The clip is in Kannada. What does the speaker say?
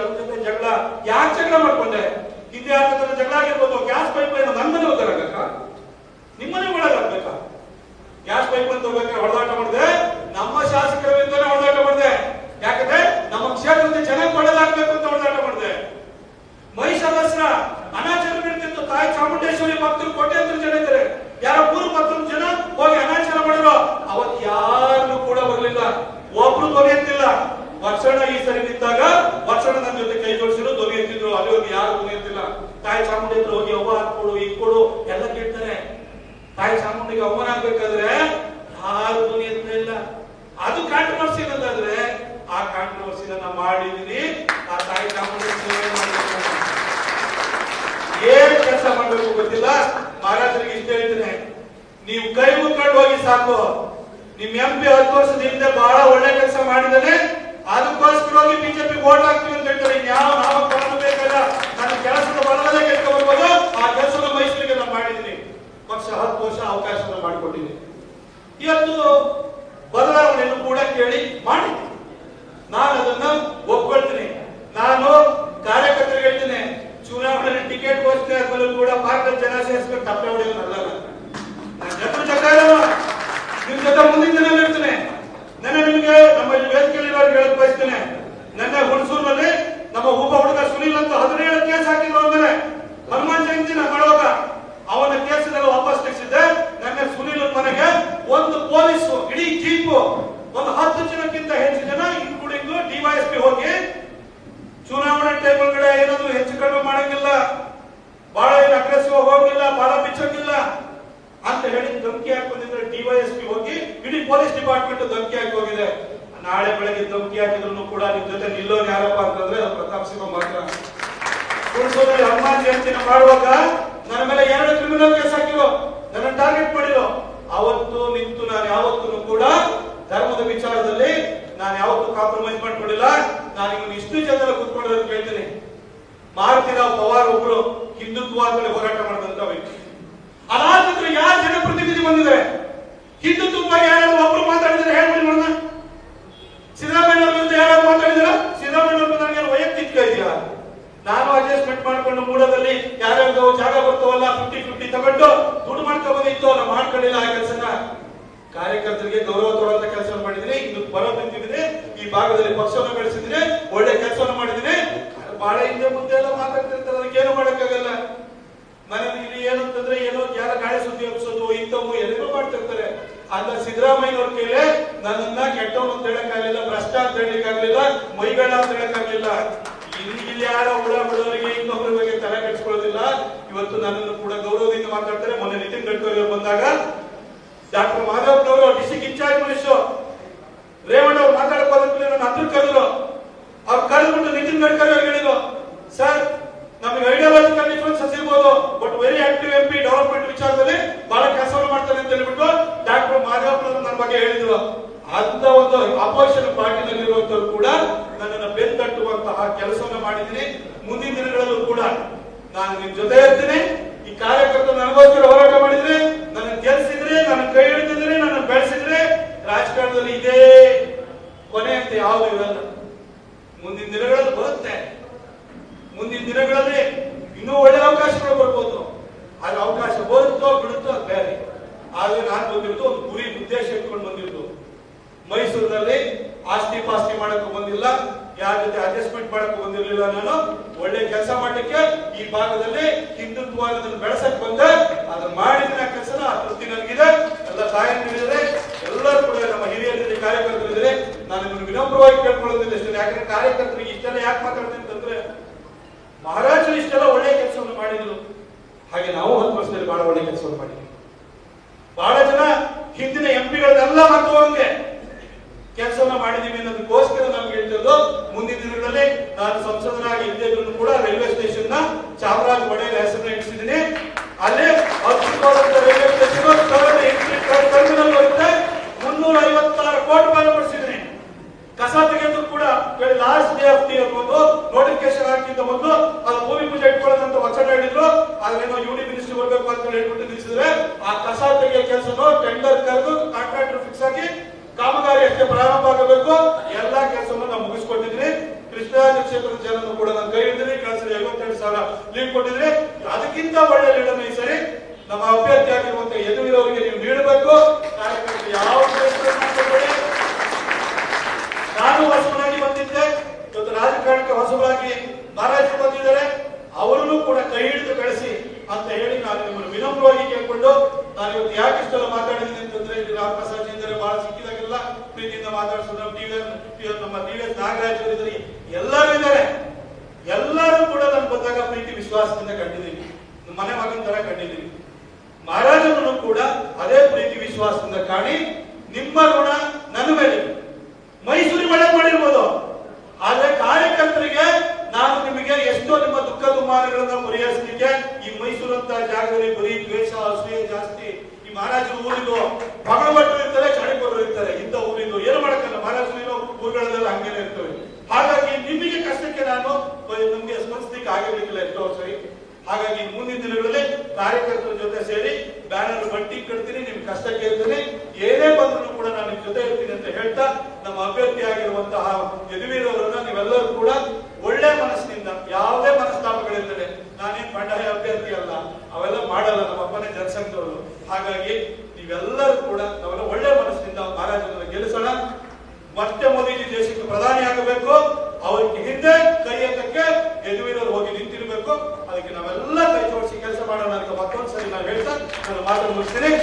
ಅವ್ರ ಜೊತೆ ಜಗಳ ಯಾಕೆ ಜಗಳ ಮಾಡ್ಕೊಂಡೆ? ಹಿಂದೆ ಯಾರ ಜಗಳ ಆಗಿರ್ಬೋದು, ಗ್ಯಾಸ್ ಪೈಪ್ ಲೈನ್ ನನ್ನ ಮನೆ ಹೋಗಕ್ಕ ನಿಮ್ಮನೆ ಒಳಗಾಗ್ಬೇಕಾ ಗ್ಯಾಸ್ ಪೈಪ್ ಅಂತ ಹೋಗ್ಬೇಕಾದ್ರೆ ಹೊಡೆದಾಟ ಮಾಡಿದೆ, ನಮ್ಮ ಶಾಸಕರ ವಿರುದ್ಧನೇ ಹೊಡೆದಾಟ ಮಾಡಿದೆ. ಯಾಕಂದ್ರೆ ನಮ್ಮ ಕ್ಷೇತ್ರದ ಜನಕ್ಕೆ ಒಳ್ಳೆದಾಗ್ಬೇಕು ಅಂತ ಹೊಡೆದಾಟ ಮಾಡಿದೆ. ಮಹಿಷಾದಸ್ರ ಅನಾಚಾರ ಬಿಡ್ತಿತ್ತು ತಾಯಿ ಚಾಮುಂಡೇಶ್ವರಿ ಭಕ್ತರು ಕೋಟ್ಯಾಂತರ ಜನ ಇದ್ದಾರೆ. ಯಾರೋ ಮೂರು ಭಕ್ತರು ಜನ ಹೋಗಿ ಅನಾಚಾರ ಮಾಡಿದ್ರು ಅವತ್ ಯಾರು ಕೂಡ ಬರಲಿಲ್ಲ. ಒಬ್ರು ದೊರೆಯುತ್ತಿಲ್ಲ ವರ್ಷಣ ಈ ಸರಿ ನಿಂತಾಗ ವರ್ಷಣ ನನ್ನ ಜೊತೆ ಕೈ ಜೋಡಿಸಿರೋ ಧ್ವನಿ ಎತ್ತಿದ್ರು ಅಲ್ಲಿವರೆಗೆ ಯಾರು ಧ್ವನಿ ಎತ್ತಿಲ್ಲ. ತಾಯಿ ಚಾಮುಂಡಿ ಹತ್ರ ಹೋಗಿ ಅವ್ವ ಹಾಕೊಡು ಈಗ ಕೊಡು, ಎಲ್ಲ ಕೇಳ್ತಾರೆ ತಾಯಿ ಚಾಮುಂಡಿಗೆ ಅವಮಾನ ಆಗ್ಬೇಕಾದ್ರೆ ಯಾರು ಧ್ವನಿ ಇಲ್ಲ. ಅದು ಕಾಂಟ್ರವರ್ಸಿ ಅನ್ನೋದಾದ್ರೆ ಆ ಕಾಂಟ್ರವರ್ಸಿನ ನಾನು ಮಾಡಿದೀನಿ ಆ ತಾಯಿ ಚಾಮುಂಡಿ ಸೇವೆ ಮಾಡಬೇಕು. ಏನ್ ಕೆಲಸ ಮಾಡಬೇಕು ಗೊತ್ತಿಲ್ಲ? ಮಹಾರಾಜರಿಗೆ ಇಷ್ಟ ಹೇಳ್ತೇನೆ. ನೀವು ಕೈ ಮುಕ್ಕೊಂಡು ಹೋಗಿ ಸಾಕು. ನಿಮ್ ಎಂ ಪಿ ಹತ್ತು ವರ್ಷದ ಬಹಳ ಒಳ್ಳೆ ಕೆಲಸ ಮಾಡಿದಾನೆ ಅದಕ್ಕೋಸ್ಕರ ಹೋಗಿ ಬಿಜೆಪಿ ವೋಟ್ ಹಾಕ್ತೀವಿ ಅಂತ ಹೇಳ್ತಾರೆ ಯಾವ ನಾವು ಕಾರಣ ಬೇಕಲ್ಲ ನನ್ನ ಕೆಲಸದ ಬಲವೇ ಕೇಳ್ಕೊಂಡು ಬರ್ಬೋದು ಆ ಕೆಲಸದ ಮೈಸೂರಿಗೆ ನಾನು ಮಾಡಿದ್ದೀನಿ ಪಕ್ಷ ಹತ್ತು ವರ್ಷ ಅವಕಾಶ ಮಾಡಿಕೊಟ್ಟಿದ್ದೀನಿ ಇವತ್ತು ಬದಲಾವಣೆಯನ್ನು ಕೂಡ ಕೇಳಿ ಮಾಡಿದ್ದೀನಿ ನಾನು ಅದನ್ನ ಒಪ್ಕೊಳ್ತೀನಿ ನಾನು ಕಾರ್ಯಕರ್ತರಿಗೆ ಹೇಳ್ತೀನಿ ಚುನಾವಣೆ ಟಿಕೆಟ್ ಘೋಷಣೆ ಆದ್ಮೇಲೆ ಕೂಡ ಪಾರ್ಟಿ ಜನ ಸೇರಿಸ್ಬೇಕು ತಪ್ಪೆ ಹೊಡೆಯೋದು ಅಲ್ಲ ನಾನು ಜನ ಜಗಳ ನಿಮ್ ಜೊತೆ ಮುಂದಿನ ದಿನ ಇರ್ತೇನೆ ನನ್ನ ನಿಮಗೆ ನಮ್ಮ ಈ ವೇದಿಕೆಯಲ್ಲಿರೋರ್ಗೆ ಹೇಳಕ್ ಬಯಸ್ತೇನೆ ನನ್ನ ಹುಣಸೂರಿನಲ್ಲಿ ನಮ್ಮ ಒಬ್ಬ ಹುಡುಗ ಸುನೀಲ್ ಅಂತ ಹದಿನೇಳು ಕೇಸ್ ಹಾಕಿದ್ರು ಅಂದ್ರೆ ಹನುಮಾನ್ ಜಯಂತಿನ ಮಾಡುವಾಗ ಅವನ ಕೇಸನ್ನೆಲ್ಲ ವಾಪಸ್ ತೆಗೆಸಿದ್ದೆ ನನ್ನ ಸುನೀಲ್ ಮನೆಗೆ ಒಂದು ಪೊಲೀಸ್, ಇಡೀ ಜೀಪ್ ಒಂದು ಹತ್ತು ಜನಕ್ಕಿಂತ ಹೆಚ್ಚು ಜನ ಇನ್ಕ್ಲೂಡಿಂಗ್ ಡಿವೈಎಸ್ಪಿ ಹೋಗಿ ಚುನಾವಣೆ ಟೈಮ್ ಒಳಗಡೆ ಏನಾದ್ರು ಹೆಚ್ಚು ಕಡಿಮೆ ಮಾಡಂಗಿಲ್ಲ ಬಹಳ ಏನು ಅಗ್ರೆಸಿವ್ ಹೋಗಿಲ್ಲ ಬಹಳ ಬಿಚ್ಚಂಗಿಲ್ಲ ಅಂತ ಹೇಳಿ ಧಮಕಿ ಹಾಕೊಂಡಿದ್ರೆ ಡಿವೈಎಸ್ಪಿ ಹೋಗಿ ಇಡೀ ಪೊಲೀಸ್ ಡಿಪಾರ್ಟ್ಮೆಂಟ್ ಧಮಕಿ ಹಾಕಿ ಹೋಗಿದೆ. ನಾಳೆ ಬೆಳಗ್ಗೆ ಧಮಕಿ ಹಾಕಿದ್ರು ಕೂಡ ನಿಮ್ ಜೊತೆ ನಿಲ್ಲೋನ್ ಯಾರಪ್ಪ ಅಂತಂದ್ರೆ ಪ್ರತಾಪ್ ಸಿಂಹ ಮಾತ್ರ. ಹುಣಸೂರಲ್ಲಿ ಹನುಮಾನ್ ಜಯಂತಿನ ಮಾಡುವಾಗ ನನ್ನ ಮೇಲೆ ಎರಡು ಕ್ರಿಮಿನಲ್ ಕೇಸ್ ಹಾಕಿರೋ, ನನ್ನ ಟಾರ್ಗೆಟ್ ಮಾಡಿರೋ, ಅವತ್ತು ನಿಂತು ನಾನು ಯಾವತ್ತೂ ಕೂಡ ಧರ್ಮದ ವಿಚಾರದಲ್ಲಿ ನಾನು ಯಾವತ್ತೂ ಕಾಂಪ್ರಮೈಸ್ ಮಾಡ್ಕೊಂಡಿಲ್ಲ. ನಾನು ಇವನು ಇಷ್ಟು ಜನರ ಕೂತ್ಕೊಂಡಿರೋದು ಕೇಳ್ತೀನಿ. ಮಾರುತಿರಾವ್ ಪವಾರ್ ಒಬ್ರು ಹಿಂದುತ್ವ ಅಂತೇಳಿ ಹೋರಾಟ ಮಾಡಿದಂತ ವ್ಯಕ್ತಿ. ಅದಾದ ನಂತರ ಯಾರು ಜನಪ್ರತಿನಿಧಿ ಬಂದಿದ್ದಾರೆ? ಹಿಂದುತ್ವ ಯಾರು ಒಬ್ರು ಮಾತಾಡಿದ್ರೆ ಹೇಳ್ಬಿಡಿ ನೋಡೋಣ ಸಿದ್ದರಾಮಯ್ಯ ಅವ್ರ ವಿರುದ್ಧ ಯಾರು ಮಾತಾಡಿದಿರ? ಸಿದ್ದರಾಮಯ್ಯ ನನಗೆ ವೈಯಕ್ತಿಕ ಇದೆಯಾ? ನಾನು ಅಡ್ಜಸ್ಟ್ಮೆಂಟ್ ಮಾಡ್ಕೊಂಡು ಮೂಡದಲ್ಲಿ ಯಾರ್ಯಾರ್ದು ಜಾಗ ಬರ್ತಾವಲ್ಲ ಫಿಫ್ಟಿ ಫಿಫ್ಟಿ ತಗೊಂಡು ದುಡ್ಡು ಮಾಡ್ಕೊಬೋದಿತ್ತು ನಾವು ಮಾಡ್ಕೊಂಡಿಲ್ಲ ಆ ಕೆಲಸನ. ಕಾರ್ಯಕರ್ತರಿಗೆ ಗೌರವ ತೊಡುವಂತ ಕೆಲಸ ಮಾಡಿದ್ದೀನಿ ಇದು ಬರೋ ನಿಂತಿದ್ದೀನಿ ಈ ಭಾಗದಲ್ಲಿ ಪಕ್ಷವನ್ನು ಬೆಳೆಸಿದ್ರೆ ಒಳ್ಳೆ ಕೆಲಸವನ್ನು ಮಾಡಿದ್ದೀನಿ. ಬಹಳ ಹಿಂದೆ ಮುಂದೆ ಎಲ್ಲ ಮಾತಾಡ್ತಿರ್ತಾರೆ, ಅದಕ್ಕೇನು ಮಾಡಕ್ಕಾಗಲ್ಲ. ಮನೇಲಿ ಇಲ್ಲಿ ಏನು ಅಂತಂದ್ರೆ ಏನೋ ಯಾರ ಗಾಳಿ ಸುದ್ದಿ ಹಬ್ಸೋದು ಇಂಥವು ಏನೇನೋ ಮಾಡ್ತಿರ್ತಾರೆ. ಅಲ್ಲ ಸಿದ್ದರಾಮಯ್ಯವ್ರ ಕೈಲೇ ನನ್ನನ್ನ ಕೆಟ್ಟವನು ಅಂತ ಹೇಳಕ್ಕಾಗಲಿಲ್ಲ, ಭ್ರಷ್ಟ ಅಂತ ಹೇಳಕ್ಕಾಗಲಿಲ್ಲ ಮೈಬೇಡ ಅಂತ ಹೇಳಕ್ಕಾಗಲಿಲ್ಲ. ಇಲ್ಲಿ ಯಾರ ಹುಳ ಬಿಡೋರಿಗೆ ಇನ್ನೊಬ್ಬರ ಬಗ್ಗೆ ತಲೆ ಕೆಡಿಸ್ಕೊಳ್ಳೋದಿಲ್ಲ. ಇವತ್ತು ನನ್ನನ್ನು ಕೂಡ ಗೌರವದಿಂದ ಮಾತಾಡ್ತಾರೆ. ಮೊನ್ನೆ ನಿತಿನ್ ಗಡ್ಕರಿ ಅವರು ಬಂದಾಗ ಡಾಕ್ಟರ್ ಮಾಧವನವರು ಡಿಸ್ಟಿಕ್ ಇನ್ಚಾರ್ಜ್ ಮನುಷ್ಯ ರೇವಣ್ಣ ಅವ್ರು ಮಾತಾಡಕ್ ಹೋದ್ರೆ ನನ್ನ ಹತ್ರ ಕರೆದ್ರು. ಅವ್ರು ಕರೆದ್ಬಿಟ್ಟು ನಿತಿನ್ ಗಡ್ಕರಿ ಅವ್ರು ಹೇಳಿದ್ರು, ಸರ್, ನಮಗೆ ಐಡಿಯಾಲಜಿಕಲ್ ಡಿಫ್ರೆನ್ಸಸ್ ಇರ್ಬೋದು but very active M P development ವಿಚಾರದಲ್ಲಿ ಬಹಳ ಕೆಲಸವನ್ನು ಮಾಡ್ತಾರೆ ಅಂತ ಹೇಳ್ಬಿಟ್ಟು ಡಾಕ್ಟರ್ ಮಾಧವಪ್ಪನವರು ನನ್ನ ಬಗ್ಗೆ ಹೇಳಿದ್ರು ಅಂತ ಒಂದು ಅಪೋಸಿಷನ್ ಪಾರ್ಟಿನಲ್ಲಿರುವಂತವ್ರು ಕೂಡ ನನ್ನನ್ನು ಬೆನ್ನಟ್ಟುವಂತಹ ಮಾಡಿದ್ದೀನಿ ಮುಂದಿನ ದಿನಗಳಲ್ಲೂ ಕೂಡ ನಾನು ನಿಮ್ ಜೊತೆ ಇರ್ತೀನಿ. ಈ ಕಾರ್ಯಕರ್ತರು ನನಗೋಸ್ಕರ ಹೋರಾಟ ಮಾಡಿದ್ರೆ, ನನ್ನ ಗೆಲ್ಸಿದ್ರೆ ನನ್ನ ಕೈ ಹಿಡಿದ್ರೆ ನನ್ನ ಬೆಳೆಸಿದ್ರೆ ರಾಜಕಾರಣದಲ್ಲಿ ಇದೇ ಕೊನೆ ಅಂತ ಯಾವುದು ಇರಲ್ಲ. ಮುಂದಿನ ದಿನಗಳಲ್ಲಿ ಬರುತ್ತೆ. ಮುಂದಿನ ದಿನಗಳಲ್ಲಿ ಇನ್ನೂ ಒಳ್ಳೆ ಅವಕಾಶಗಳು ಬರ್ಬೋದು ಆದ್ರೆ ಅವಕಾಶ ಬರುತ್ತೋ, ಬಿಡುತ್ತೋ ಬೇರೆ. ಆದ್ರೆ ನಾನು ಬಂದಿರೋದು ಒಂದು ಗುರಿ, ಉದ್ದೇಶ ಇಟ್ಕೊಂಡು ಬಂದಿರೋದು. ಮೈಸೂರಿನಲ್ಲಿ ಆಸ್ತಿ ಪಾಸ್ತಿ ಮಾಡಕ್ಕೆ ಬಂದಿಲ್ಲ. ಯಾರ ಜೊತೆ ಅಡ್ಜಸ್ಟ್ಮೆಂಟ್ ಮಾಡಕ್ಕೆ ಬಂದಿರಲಿಲ್ಲ ನಾನು, ಒಳ್ಳೆ ಕೆಲಸ ಮಾಡಲಿಕ್ಕೆ ಈ ಭಾಗದಲ್ಲಿ ಹಿಂದುತ್ವ ಅನ್ನೋದನ್ನ ಬೆಳೆಸಕ್ ಬಂದೆ. ಅದನ್ನ ಮಾಡಿದ ಕೆಲಸನ ಆ ತೃಪ್ತಿ ನನಗಿದೆ. ಎಲ್ಲ ತಾಯಂದಿರಿದ್ದಾರೆ ಎಲ್ಲರೂ ಕೂಡ ನಮ್ಮ ಹಿರಿಯರಿದ್ದಾರೆ ಕಾರ್ಯಕರ್ತರಿದ್ದಾರೆ ನಾನು ನಿಮ್ಗೆ ವಿನಮ್ರವಾಗಿ ಕೇಳ್ಕೊಳ್ಳೋದಿಲ್ಲ ಇಷ್ಟೇ ಯಾಕಂದ್ರೆ ಕಾರ್ಯಕರ್ತರಿಗೆ ಇಷ್ಟೆಲ್ಲ ಯಾಕೆ ಮಾತಾಡ್ತೀನಿ ಅಂತಂದ್ರೆ ಮಹಾರಾಜರು ಇಷ್ಟೆಲ್ಲ ಒಳ್ಳೆ ಕೆಲಸವನ್ನು ಮಾಡಿದ್ರು. ಹಾಗೆ ನಾವು ಹತ್ತು ವರ್ಷದಲ್ಲಿ ಬಹಳ ಒಳ್ಳೆ ಕೆಲಸವನ್ನು ಮಾಡಿದ್ವಿ. ಬಹಳ ಜನ ಹಿಂದಿನ ಎಂಪಿಗಳನ್ನೆಲ್ಲ ಮರ್ತುವಂಗೆ ಕೆಲಸವನ್ನ ಮಾಡಿದೀವಿ ಅನ್ನೋದಕ್ಕೋಸ್ಕರ ನಮ್ಗೆ ಹೇಳ್ತಿರೋದು, ಮುಂದಿನ ದಿನಗಳಲ್ಲಿ ನಾನು ಸಂಸದನಾಗಿ ಇದ್ದೇ ಕೂಡ ರೈಲ್ವೆ ಸ್ಟೇಷನ್ನ ಚಾಮರಾಜ ಕ್ಷೇತ್ರದ ಜನರನ್ನು ಕೂಡ ನಾನು ಕೈ ಹಿಡಿದ್ರೆ ಕಳಿಸಿದ್ರೆ ಐವತ್ತೆರಡು ಸಾವಿರ ಲೀಡ್ ಕೊಟ್ಟಿದ್ರೆ ಅದಕ್ಕಿಂತ ಒಳ್ಳೆ ಲೀಡನ್ನು ಈ ಸರಿ ನಮ್ಮ ಅಭ್ಯರ್ಥಿ ಆಗಿರುವಂತ ಎದುರಿರೋರಿಗೆ ನೀವು ನೀಡಬೇಕು. ಕಾರ್ಯಕ್ರಮಕ್ಕೆ ಯಾವ. ನಾನು ಹೊಸಬರಾಗಿ ಬಂದಿದ್ದೆ. ಇವತ್ತು ರಾಜಕಾರಣಕ್ಕೆ ಹೊಸಬರಾಗಿ ಮಹಾರಾಜರು ಬಂದಿದ್ದಾರೆ. ಅವರನ್ನು ಕೂಡ ಕೈ ಹಿಡಿದು ಕಳಿಸಿ ಅಂತ ಹೇಳಿ ನಾನು ನಿಮ್ಮನ್ನು ವಿನಮ್ರವಾಗಿ ಕೇಳ್ಕೊಂಡು ನಾನು ಇವತ್ತು ಯಾಕೆ ಇಷ್ಟೆಲ್ಲ ಮಾತಾಡಿದ್ದೀನಿ ಅಂತಂದ್ರೆ ರಾಮ್ ಪ್ರಸಾದ್ ಇದ್ದಾರೆ ಬಹಳ ಸಿಕ್ಕಿದಾಗೆಲ್ಲ ಪ್ರೀತಿಯಿಂದ ಮಾತಾಡಿಸೋದು ನಮ್ಮ ಟಿ ನಮ್ಮ ನಾಗರಾಜ್ ಇದ್ದಾರೆ ಎಲ್ಲರೂ ಬಂದಾಗ ಪ್ರೀತಿ, ವಿಶ್ವಾಸದಿಂದ ಕಂಡಿದ್ದೀನಿ ಮನೆ ಮಗನ ತರ ಕಂಡಿದ್ದೀನಿ ಮಹಾರಾಜನನ್ನು ಕೂಡ ಅದೇ ಪ್ರೀತಿ, ವಿಶ್ವಾಸದಿಂದ ಕಾಣಿ ನಿಮ್ಮ ಋಣ ನನ್ನ ಮೇಲೆ. ಮೈಸೂರಿ ಮಳೆ ಮಾಡಿರ್ಬೋದು. ಆದ್ರೆ ಕಾರ್ಯಕರ್ತರಿಗೆ ನಾನು ನಿಮಗೆ ಎಷ್ಟೋ ನಿಮ್ಮ ದುಃಖ ದುಮ್ಮಾನಗಳನ್ನ ಪರಿಹರಿಸಲಿಕ್ಕೆ ಈ ಮೈಸೂರು ಅಂತ ಜಾಗದಲ್ಲಿ ಬರೀ ದ್ವೇಷ, ಅಸೂಯೆ ಜಾಸ್ತಿ ಈ ಮಹಾರಾಜರು ಊರಿದು ಭಟ್ರು ಇರ್ತಾರೆ ಚಳಿಕೊರರು ಇರ್ತಾರೆ. ಇಂಥ ಊರಿದು ಏನು ಮಾಡಕ್ಕಲ್ಲ? ಮಹಾರಾಜರು ಊರುಗಳಲ್ಲೆಲ್ಲ ಹಂಗೇನೆ ಇರ್ತವೆ. ಹಾಗಾಗಿ ನಿಮಗೆ ಕಷ್ಟಕ್ಕೆ ನಾನು ನಮ್ಗೆ ಆಗಿರ್ಲಿಕ್ಕಿಲ್ಲ ಎಷ್ಟೋ ಸರಿ. ಹಾಗಾಗಿ ಮುಂದಿನ ದಿನಗಳಲ್ಲಿ ಕಾರ್ಯಕರ್ತರ ಜೊತೆ ಸೇರಿ ಬ್ಯಾನರ್ ಬಟ್ಟಿ ಕಟ್ತೀನಿ, ನಿಮ್ ಕಷ್ಟ ಕೇಳ್ತೀನಿ. ಏನೇ ಬಂದ್ರು ಕೂಡ ನಾನು ನಿಮ್ ಜೊತೆ ಇರ್ತೀನಿ ಅಂತ ಹೇಳ್ತಾ ನಮ್ಮ ಅಭ್ಯರ್ಥಿ ಆಗಿರುವಂತಹ ಯದುವೀರ್ ಅವರನ್ನ ನೀವೆಲ್ಲರೂ ಕೂಡ çıkarım adımlık direkt